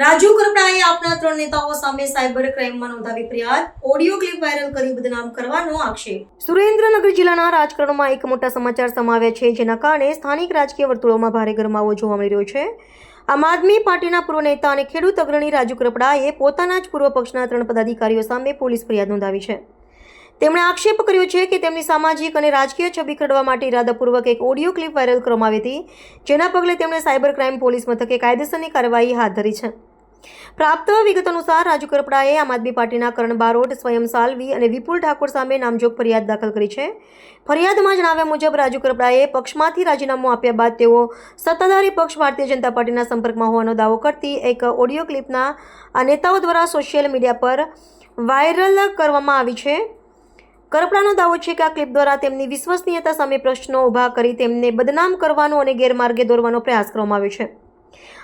આપના ત્રણ નેતાઓ સામે સાયબર ક્રાઇમમાં નોંધાવી ફરિયાદ. ઓડિયો ક્લિપ વાયરલ કરી બદનામ કરવાનો આક્ષેપ. સુરેન્દ્રનગર જિલ્લાના રાજકારણમાં એક મોટા સમાચાર સમાવ્યા છે, જેના કારણે સ્થાનિક રાજકીય વર્તુળોમાં ભારે ગરમાવો જોવા મળી રહ્યો છે. આમ આદમી પાર્ટીના પૂર્વ નેતા અને ખેડૂત અગ્રણી રાજુ કરપડાએ પોતાના જ પૂર્વ પક્ષના ત્રણ પદાધિકારીઓ સામે પોલીસ ફરિયાદ નોંધાવી છે. તેમણે આક્ષેપ કર્યો છે કે તેમની સામાજિક અને રાજકીય છબી ખરડવા માટે ઇરાદાપૂર્વક એક ઓડિયો ક્લિપ વાયરલ કરવામાં આવી હતી, જેના પગલે તેમણે સાયબર ક્રાઇમ પોલીસ મથકે કાયદેસરની કાર્યવાહી હાથ ધરી છે. પ્રાપ્ત વિગત અનુસાર રાજુ કરપડાએ આમ આદમી પાર્ટીના કરણ બારોટ, સ્વયં સાલવી અને વિપુલ ઠાકોર સામે નામજોગ ફરિયાદ દાખલ કરી છે. ફરિયાદમાં જણાવ્યા મુજબ રાજુ કરપડાએ પક્ષમાંથી રાજીનામું આપ્યા બાદ તેઓ સત્તાધારી પક્ષ, ભારતીય જનતા પાર્ટીના સંપર્કમાં હોવાનો દાવો કરતી એક ઓડિયો ક્લિપના આ નેતાઓ દ્વારા સોશિયલ મીડિયા પર વાયરલ કરવામાં આવી છે. કરપડાનો દાવો છે કે આ ક્લિપ દ્વારા તેમની વિશ્વસનીયતા સામે પ્રશ્નો ઊભા કરી તેમને બદનામ કરવાનો અને ગેરમાર્ગે દોરવાનો પ્રયાસ કરવામાં આવ્યો છે.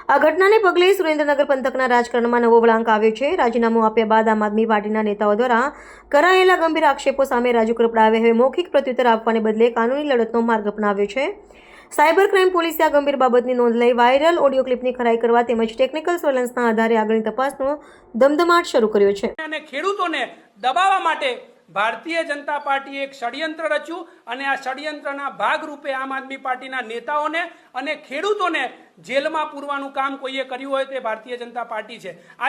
આ ઘટનાને પગલે સુરેન્દ્રનગર પંથકના રાજકારણમાં નવો વળાંક આવ્યો છે. રાજીનામું આપ્યા બાદ આમ આદમી પાર્ટીના નેતાઓ દ્વારા કરાયેલા ગંભીર આક્ષેપો સામે રાજુ કરપડાએ હવે મૌખિક પ્રત્યુત્તર આપવાને બદલે કાનૂની લડતનો માર્ગ અપનાવ્યો છે. સાયબર ક્રાઇમ પોલીસે આ ગંભીર બાબતની નોંધ લઈ વાયરલ ઓડિયો ક્લિપની ખરાઈ કરવા તેમજ ટેકનિકલ સર્વેલન્સના આધારે આગળની તપાસનો ધમધમાટ શરૂ કર્યો છે. અને ખેડૂતોને દબાવવા માટે ભારતીય જનતા પાર્ટીએ એક ષડયંત્ર રચ્યું અને આ ષડયંત્રના ભાગરૂપે આમ આદમી પાર્ટીના નેતાઓને અને ખેડૂતોને જેલમાં પૂરવાનું કામ કોઈએ કર્યું હોય તે ભારતીય જનતા પાર્ટી છે.